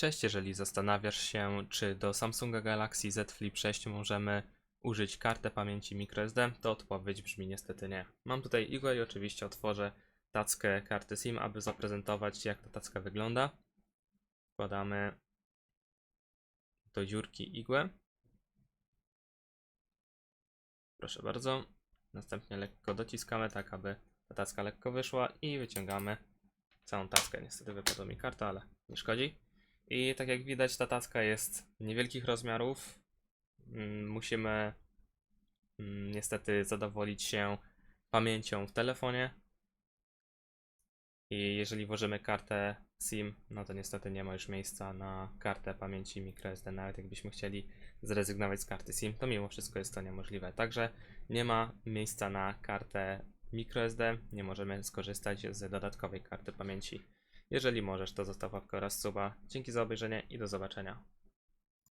Cześć, jeżeli zastanawiasz się, czy do Samsunga Galaxy Z Flip 6 możemy użyć kartę pamięci microSD, to odpowiedź brzmi niestety nie. Mam tutaj igłę i oczywiście otworzę tackę karty SIM, aby zaprezentować jak ta tacka wygląda. Wkładamy do dziurki igłę. Proszę bardzo. Następnie lekko dociskamy, tak aby ta tacka lekko wyszła i wyciągamy całą tackę. Niestety wypadła mi karta, ale nie szkodzi. I tak jak widać, ta tacka jest niewielkich rozmiarów. Mm, Musimy mm, niestety zadowolić się pamięcią w telefonie. I jeżeli włożymy kartę SIM, no to niestety nie ma już miejsca na kartę pamięci microSD. Nawet jakbyśmy chcieli zrezygnować z karty SIM, to mimo wszystko jest to niemożliwe. Także nie ma miejsca na kartę microSD, nie możemy skorzystać z dodatkowej karty pamięci. Jeżeli możesz, to zostaw łapkę oraz suba. Dzięki za obejrzenie i do zobaczenia.